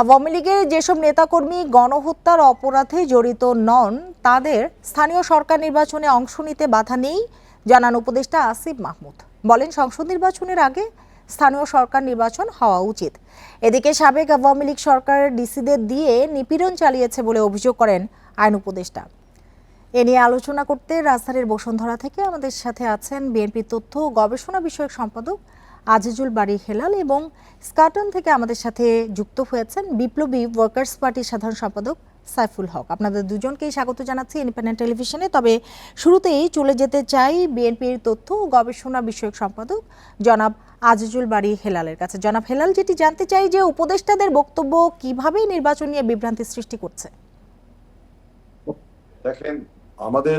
আওয়ামী লীগের যেসব নেতাকর্মী গণহত্যার অপরাধে জড়িত নন, তাদের স্থানীয় সরকার নির্বাচনে অংশ নিতে বাধা নেই, জানান উপদেষ্টা আসিফ মাহমুদ। বলেন, সংসদ নির্বাচনের আগে স্থানীয় সরকার নির্বাচন হওয়া উচিত। এদিকে সাবেক আওয়ামী লীগ সরকার ডিসিদের দিয়ে নিপীড়ন চালিয়েছে বলে অভিযোগ করেন আইন উপদেষ্টা। এ নিয়ে আলোচনা করতে রাজধানীর বসুন্ধরা থেকে আমাদের সাথে আছেন বিএনপি তথ্য ও গবেষণা বিষয়ক সম্পাদক আজিজুল বাড়ি হেলাল এবং স্কাটন থেকে আমাদের সাথে যুক্ত হয়েছেন বিপ্লবী ওয়ার্কার্স পার্টির সাধারণ সম্পাদক সাইফুল হক। আপনাদের দুজনকেই স্বাগত জানাচ্ছি ইন্ডিপেন্ডেন্ট টেলিভিশনে। তবে শুরুতেই চলে যেতে চাই বিএনপির তথ্য ও গবেষণা বিষয়ক সম্পাদক জনাব আজিজুল বাড়ি হেলালের কাছে। জনাব হেলাল, যেটি জানতে চাই যে উপদেষ্টাদের বক্তব্য কীভাবে নির্বাচন নিয়ে বিভ্রান্তি সৃষ্টি করছে? দেখেন, আমাদের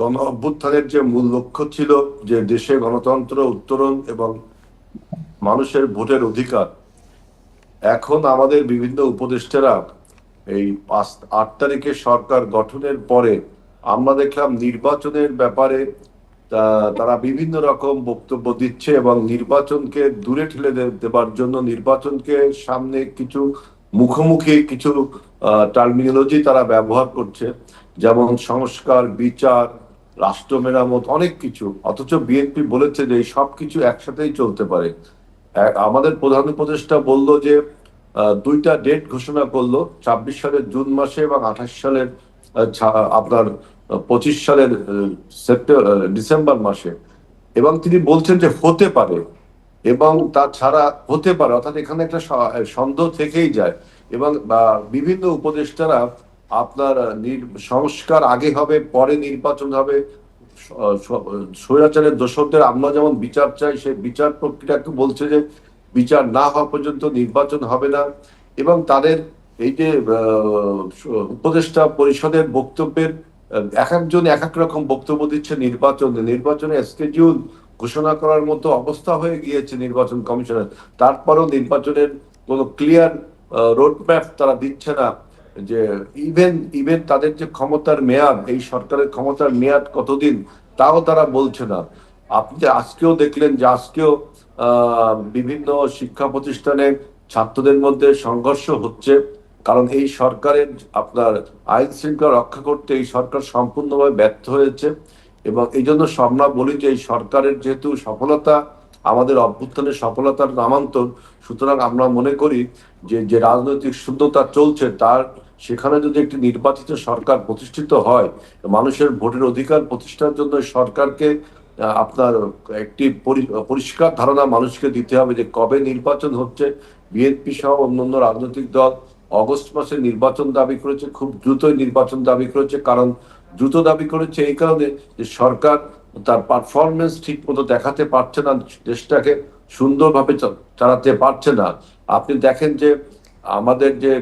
গণ অভ্যুত্থানের যে মূল লক্ষ্য ছিল যে দেশে গণতন্ত্র, উত্তরণ এবং মানুষের ভোটের অধিকার। এখন আমাদের বিভিন্ন উপদেষ্টারা এই পাঁচ, আট তারিখে সরকার গঠনের পরে আমরা দেখলাম নির্বাচনের ব্যাপারে তারা বিভিন্ন রকম বক্তব্য দিচ্ছে এবং নির্বাচনকে দূরে ঠেলে দেবার জন্য নির্বাচনকে সামনে কিছু মুখোমুখি কিছু টার্মিনোলজি তারা ব্যবহার করছে। যেমন সংস্কার, বিচার রাষ্ট্র মেরামত, অনেক কিছু। অথচ বিএনপি বলেছে যে এই সব কিছু একসাথেই চলতে পারে। আমাদের প্রধান উপদেষ্টা বলল যে দুইটা ডেট ঘোষণা করল, ছাব্বিশ সালের জুন মাসে এবং আঠাশ সালের আপনার পঁচিশ সালের সেপ্টেম্বর ডিসেম্বর মাসে। এবং তিনি বলছেন যে হতে পারে, এবং তাছাড়া হতে পারে, অর্থাৎ এখানে একটা সন্দেহ থেকেই যায়। এবং বিভিন্ন উপদেষ্টারা আপনার নির- সংস্কার আগে হবে, পরে নির্বাচন হবে। স্বৈরাচারের দোষরদের আমরা যেমন বিচার চাই সেই বিচার প্রক্রিয়াকে বলছে যে বিচার না হওয়া পর্যন্ত নির্বাচন হবে না। এবং তাদের এই যে উপদেষ্টা পরিষদের বক্তব্যের এক একজন এক এক রকম বক্তব্য দিচ্ছে নির্বাচনে। নির্বাচনে স্কেডিউল ঘোষণা করার মতো অবস্থা হয়ে গিয়েছে নির্বাচন কমিশনের। তারপরেও নির্বাচনের কোনো ক্লিয়ার রোডম্যাপ তারা দিচ্ছে না। যে ইভেন ইভেন তাদের যে ক্ষমতার মেয়াদ, এই সরকারের ক্ষমতার মেয়াদ কতদিন, তাও তারা বলছে না। আপনি আজকেও দেখলেন যে আজকেও বিভিন্ন শিক্ষা প্রতিষ্ঠানে ছাত্রদের মধ্যে সংঘর্ষ হচ্ছে, কারণ এই সরকারের আপনার আইন শৃঙ্খলা রক্ষা করতে এই সরকার সম্পূর্ণভাবে ব্যর্থ হয়েছে এবং এই জন্য আমরা বলি যে এই সরকারের যেহেতু সফলতা আমাদের অভ্যুত্থানের সফলতার নামান্তর। সুতরাং আমরা মনে করি যে যে রাজনৈতিক শূন্যতা চলছে, তার সেখানে যদি একটি নির্বাচিত সরকার প্রতিষ্ঠিত হয়, মানুষের ভোটের অধিকার প্রতিষ্ঠার জন্য সরকারকে আপনার একটি পরিষ্কার ধারণা মানুষকে দিতে হবে যে কবে নির্বাচন হচ্ছে। বিএনপি সহ অন্যান্য রাজনৈতিক দল অগস্ট মাসে নির্বাচন দাবি করেছে, খুব দ্রুতই নির্বাচন দাবি করেছে, কারণ দ্রুত দাবি করেছে এই কারণে যে সরকার তার পারফরমেন্স ঠিক মতো দেখাতে পারছে না, দেশটাকে সুন্দরভাবে চালাতে পারছে না। আপনি দেখেন যে আমাদের যে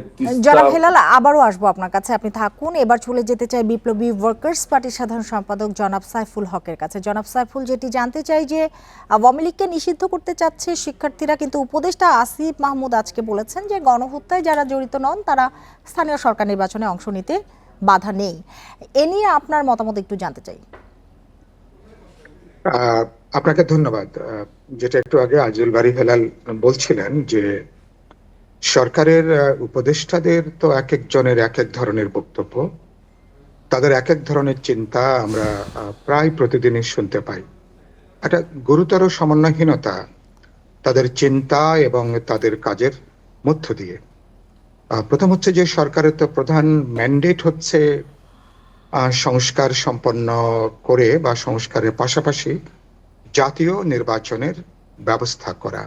হেলাল, আবারও আসব আপনার কাছে। আপনি থাকুন, এবার চলে যেতে চাই বিপ্লবী ওয়ার্কার্স পার্টির সাধারণ সম্পাদক জনাব সাইফুল হকের কাছে। জনাব সাইফুল, যেটি জানতে চাই যে আওয়ামী লীগকে নিষিদ্ধ করতে চাচ্ছে শিক্ষার্থীরা, কিন্তু উপদেষ্টা আসিফ মাহমুদ আজকে বলেছেন যে গণহত্যায় যারা জড়িত নন, তারা স্থানীয় সরকার নির্বাচনে অংশ নিতে বাধা নেই। এ নিয়ে আপনার মতামত একটু জানতে চাই। আপনাকে ধন্যবাদ। যেটা একটু আগে আজিল বাড়ি হেলাল বলছিলেন যে সরকারের উপদেষ্টাদের তো এক একজনের এক এক ধরনের বক্তব্য। তাদের এক এক ধরনের চিন্তা আমরা প্রায় প্রতিদিনই শুনতে পাই। একটা গুরুতর সমন্বয়হীনতা তাদের চিন্তা এবং তাদের কাজের মধ্য দিয়ে। প্রথম হচ্ছে যে সরকারের তো প্রধান ম্যান্ডেট হচ্ছে সংস্কার সম্পন্ন করে বা সংস্কারের পাশাপাশি জাতীয় নির্বাচনের ব্যবস্থা করা।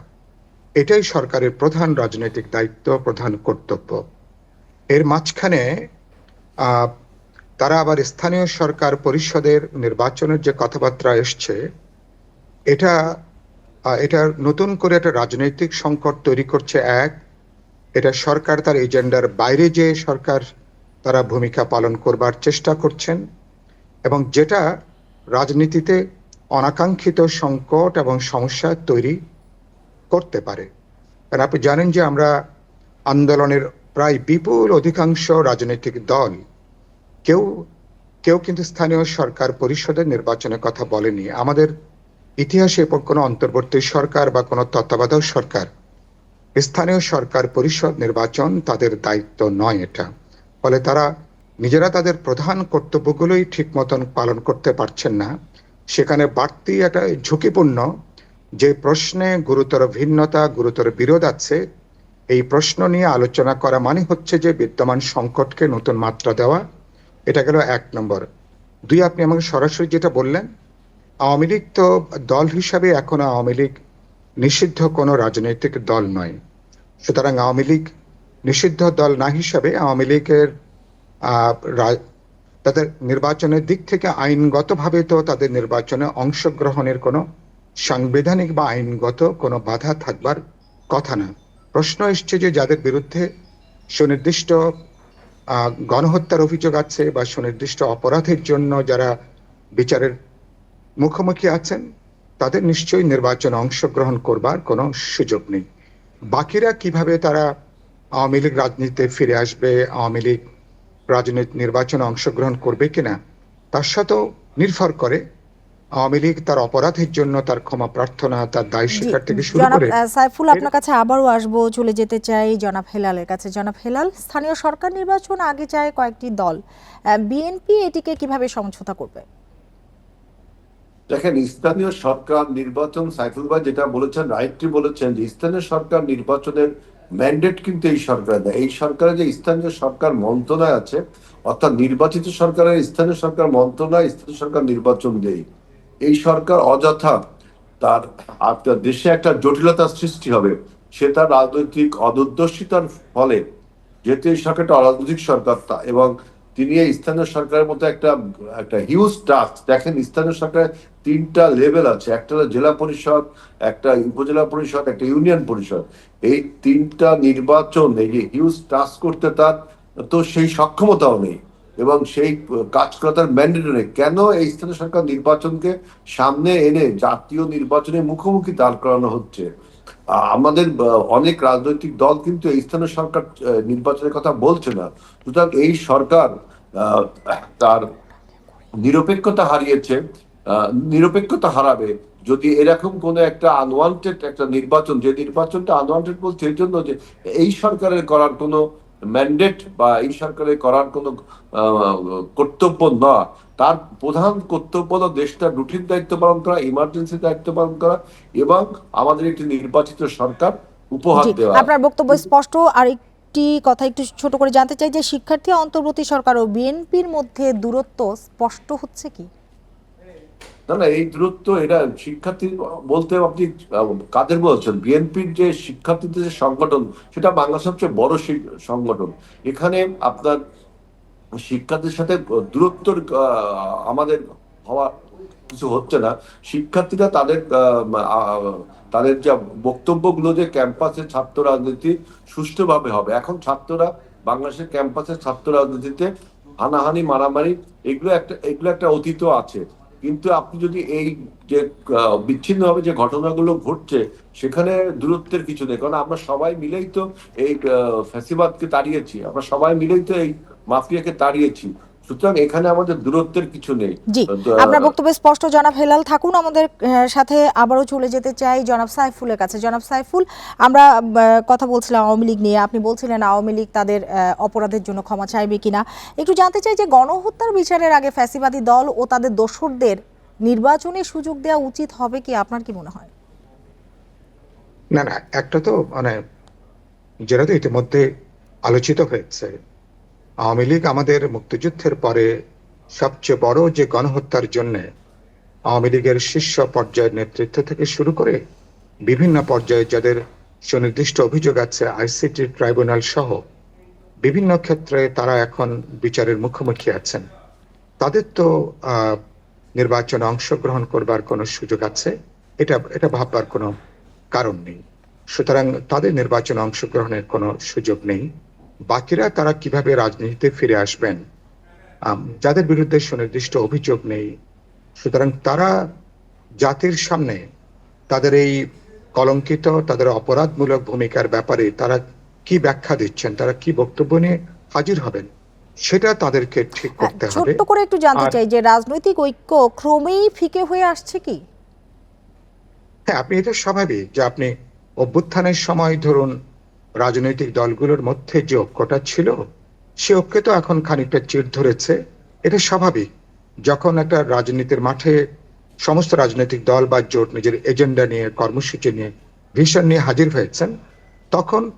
এটাই সরকারের প্রধান রাজনৈতিক দায়িত্ব, প্রধান কর্তব্য। এর মাঝখানে তারা আবার স্থানীয় সরকার পরিষদের নির্বাচনের যে কথাবার্তা এসছে, এটা এটা নতুন করে একটা রাজনৈতিক সংকট তৈরি করছে এক। এটা সরকার তার এজেন্ডার বাইরে যে সরকার তারা ভূমিকা পালন করবার চেষ্টা করছেন এবং যেটা রাজনীতিতে অনাকাঙ্ক্ষিত সংকট এবং সমস্যা তৈরি করতে পারে। কারণ আপনি জানেন যে আমরা আন্দোলনের প্রায় বিপুল অধিকাংশ রাজনৈতিক দল কেউ কেউ কিন্তু স্থানীয় সরকার পরিষদের নির্বাচনের কথা বলেনি। আমাদের ইতিহাসে এরপর কোনো অন্তর্বর্তী সরকার বা কোনো তত্ত্বাবধায়ক সরকার, স্থানীয় সরকার পরিষদ নির্বাচন তাদের দায়িত্ব নয় এটা। ফলে তারা নিজেরা তাদের প্রধান কর্তব্যগুলোই ঠিক মতন পালন করতে পারছেন না। সেখানে বাড়তি একটা ঝুঁকিপূর্ণ যে প্রশ্নে গুরুতর ভিন্নতা, গুরুতর বিরোধ আছে, এই প্রশ্ন নিয়ে আলোচনা করা মানে হচ্ছে যে বিদ্যমান সংকটকে নতুন মাত্রা দেওয়া। এটা গেল এক নম্বর। দুই, আপনি আমাকে সরাসরি যেটা বললেন, আওয়ামী লীগ তো দল হিসাবে এখনও আওয়ামী লীগ নিষিদ্ধ কোনো রাজনৈতিক দল নয়। সুতরাং আওয়ামী লীগ নিষিদ্ধ দল না হিসাবে আওয়ামী লীগের তাদের নির্বাচনের দিক থেকে আইনগতভাবে তো তাদের নির্বাচনে অংশগ্রহণের কোনো সাংবিধানিক বা আইনগত কোনো বাধা থাকবার কথা না। প্রশ্ন এসছে যে যাদের বিরুদ্ধে সুনির্দিষ্ট গণহত্যার অভিযোগ আছে বা সুনির্দিষ্ট অপরাধের জন্য যারা বিচারের মুখোমুখি আছেন, তাদের নিশ্চয়ই নির্বাচনে অংশগ্রহণ করবার কোনো সুযোগ নেই। বাকিরা কীভাবে তারা আওয়ামী লীগ রাজনীতিতে ফিরে আসবে আওয়ামী লীগ রাজনীতি নির্বাচনে অংশগ্রহণ করবে কিনা তার সাথেও নির্ভর করে। আওয়ামী লীগ তার অপরাধের জন্য তার ক্ষমা প্রার্থনা তার দায় স্বীকার থেকে শুরু করে সাইফুল আপনার কাছে আবারও আসব চলে যেতে চাই জনাব হেলালের কাছে। জনাব হেলাল স্থানীয় সরকার নির্বাচন আগে চায় কয়েকটি দল। বিএনপি এটিকে কীভাবে সমঝোতা করবে? দেখেন স্থানীয় সরকার নির্বাচন সাইফুল ভাই যেটা বলেছেন রাইটটি বলেছেন যে স্থানীয় সরকার নির্বাচনের ম্যান্ডেট কিন্তু এই সরকার দেয়। এই সরকারের যে স্থানীয় সরকার মন্ত্রণালয় আছে, অর্থাৎ নির্বাচিত সরকারের স্থানীয় সরকার মন্ত্রণালয়, স্থানীয় সরকার নির্বাচন দেয়। এই সরকার অযথা তার আপনার দেশে একটা জটিলতা সৃষ্টি হবে। সে তার রাজনৈতিক অদূরদর্শিতার ফলে, যেহেতু এই সরকারটা অরাজনৈতিক সরকার এবং তিনি এই স্থানীয় সরকারের মতো একটা একটা হিউজ টাস্ক দেখেন, স্থানীয় সরকারের তিনটা লেভেল আছে। একটা হলো জেলা পরিষদ, একটা উপজেলা পরিষদ, একটা ইউনিয়ন পরিষদ। এই তিনটা নির্বাচন, এই যে হিউজ টাস্ক করতে তার তো সেই সক্ষমতাও নেই এবং সেই কাজ করা তার ম্যান্ডেট নেই। কেন এই স্থানীয় সরকার নির্বাচনকে সামনে এনে জাতীয় নির্বাচনে মুখোমুখি দাঁড় করানো হচ্ছে? আমাদের অনেক রাজনৈতিক দল কিন্তু এই স্থানীয় সরকার নির্বাচনের কথা বলছে না। সুতরাং এই সরকার তার নিরপেক্ষতা হারিয়েছে নিরপেক্ষতা হারাবে যদি এরকম কোন একটা আনওয়ান্টেড একটা নির্বাচন, যে নির্বাচনটা আনওয়ান্টেড বলছে এই জন্য যে এই সরকারের করার কোনো ম্যান্ডেট বা এই সরকারের করার কোনো কর্তব্য না। তার প্রধান কর্তব্য হলো দেশটা রুটিন দায়িত্ব পালন করা ইমার্জেন্সি দায়িত্ব পালন করা এবং আমাদের একটি নির্বাচিত সরকার উপহার দেওয়া। আপনার বক্তব্য স্পষ্ট। আর একটি কথা একটু ছোট করে জানতে চাই যে শিক্ষার্থী অন্তর্বর্তী সরকার ও বিএনপির মধ্যে দূরত্ব স্পষ্ট হচ্ছে কি? না না, এই দূরত্ব এটা শিক্ষার্থী, বলতে আপনি কাদের বলছেন? বিএনপির যে শিক্ষার্থীদের যে সংগঠন, সেটা বাংলার সবচেয়ে বড় সংগঠন। এখানে আপনার শিক্ষার্থীর সাথে দূরত্বর আমাদের হওয়া কিছু হচ্ছে না। শিক্ষার্থীরা তাদের তাদের যে বক্তব্যগুলো যে ক্যাম্পাসে ছাত্র রাজনীতি সুষ্ঠুভাবে হবে। এখন ছাত্ররা বাংলাদেশের ক্যাম্পাসে ছাত্র রাজনীতিতে হানাহানি, মারামারি, এগুলো একটা এগুলো একটা অতীত আছে। কিন্তু আপনি যদি এই যে বিচ্ছিন্ন ভাবে যে ঘটনাগুলো ঘটছে, সেখানে দূরত্বের কিছু নেই। কারণ আমরা সবাই মিলেই তো এই ফ্যাসিবাদকে তাড়িয়েছি। আমরা সবাই মিলেই তো এই মাফিয়াকে তাড়িয়েছি। সুতরাং এখানে আমাদের দূরত্বের কিছু নেই। জি আপনার বক্তব্য স্পষ্ট জনাব হেলাল থাকুন আমাদের সাথে আবারও চলে যেতে চাই জনাব সাইফুলের কাছে। জনাব সাইফুল আমরা কথা বলছিলাম আওয়ামী লীগ নিয়ে। আপনি বলছিলেন আওয়ামী লীগ তাদের অপরাধের জন্য ক্ষমা চাইবে কিনা। একটু জানতে চাই যে গণহত্যার বিচারের আগে ফ্যাসিবাদী দল ও তাদের দোসরদের নির্বাচনে সুযোগ দেওয়া উচিত হবে কি? আপনার কি মনে হয়? না না একটা তো মানে যেটা তো ইতিমধ্যে আলোচিত হয়েছে আওয়ামী লীগ আমাদের মুক্তিযুদ্ধের পরে সবচেয়ে বড় যে গণহত্যার জন্য আওয়ামী লীগের শীর্ষ পর্যায়ের নেতৃত্ব থেকে শুরু করে বিভিন্ন পর্যায়ে যাদের সুনির্দিষ্ট অভিযোগ আছে, আইসিটি ট্রাইব্যুনাল সহ বিভিন্ন ক্ষেত্রে তারা এখন বিচারের মুখোমুখি আছেন। তাদের তো নির্বাচনে অংশগ্রহণ করবার কোনো সুযোগ আছে, এটা এটা ভাববার কোনো কারণ নেই। সুতরাং তাদের নির্বাচনে অংশগ্রহণের কোনো সুযোগ নেই। বাকিরা তারা কীভাবে রাজনীতিতে ফিরে আসবেন? যাদের বিরুদ্ধে সুনির্দিষ্ট অভিযোগ নেই। সুতরাং তারা জাতির সামনে তাদের এই কলঙ্কিত তাদের অপরাধমূলক ভূমিকার ব্যাপারে তারা কি ব্যাখ্যা দিচ্ছেন তারা কি বক্তব্য নিয়ে হাজির হবেন সেটা তাদেরকে ঠিক হ্যাঁ, করতে হবে। ছোট্ট করে একটু জানতে চাই যে রাজনৈতিক ঐক্য ক্রমেই ফিকে হয়ে আসছে কি? হ্যাঁ আপনি এটা স্বাভাবিক যে আপনি অভ্যুত্থানের সময় ধরুন রাজনৈতিক দলগুলোর মধ্যে যে ঐক্যটা ছিল, সে ঐক্যে তো এখন খানিকটা চির ধরেছে। এটা স্বাভাবিক। যখন একটা রাজনীতির মাঠে সমস্ত রাজনৈতিক দল বা জোট নিজের এজেন্ডা নিয়ে, কর্মসূচি নিয়ে ভিশন নিয়ে হাজির হয়েছেন, তখন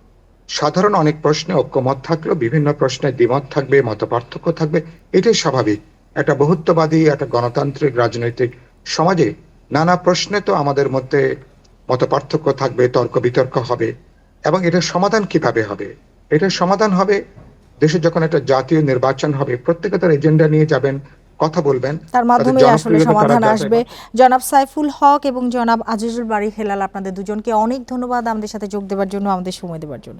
সাধারণ অনেক প্রশ্নে ঐক্যমত থাকলেও বিভিন্ন প্রশ্নে দ্বিমত থাকবে মত পার্থক্য থাকবে। এটাই স্বাভাবিক। একটা বহুত্ববাদী, একটা গণতান্ত্রিক রাজনৈতিক সমাজে নানা প্রশ্নে তো আমাদের মধ্যে মত পার্থক্য থাকবে, তর্ক বিতর্ক হবে। এবং এটার সমাধান কীভাবে হবে? এটার সমাধান হবে দেশে যখন একটা জাতীয় নির্বাচন হবে প্রত্যেকে তার এজেন্ডা নিয়ে যাবেন কথা বলবেন তার মাধ্যমে আসলে সমাধান আসবে। জনাব সাইফুল হক এবং জনাব আজিজুল বাড়ি হেলাল আপনাদের দুজনকে অনেক ধন্যবাদ আমাদের সাথে যোগ দেওয়ার জন্য আমাদের সময় দেওয়ার জন্য।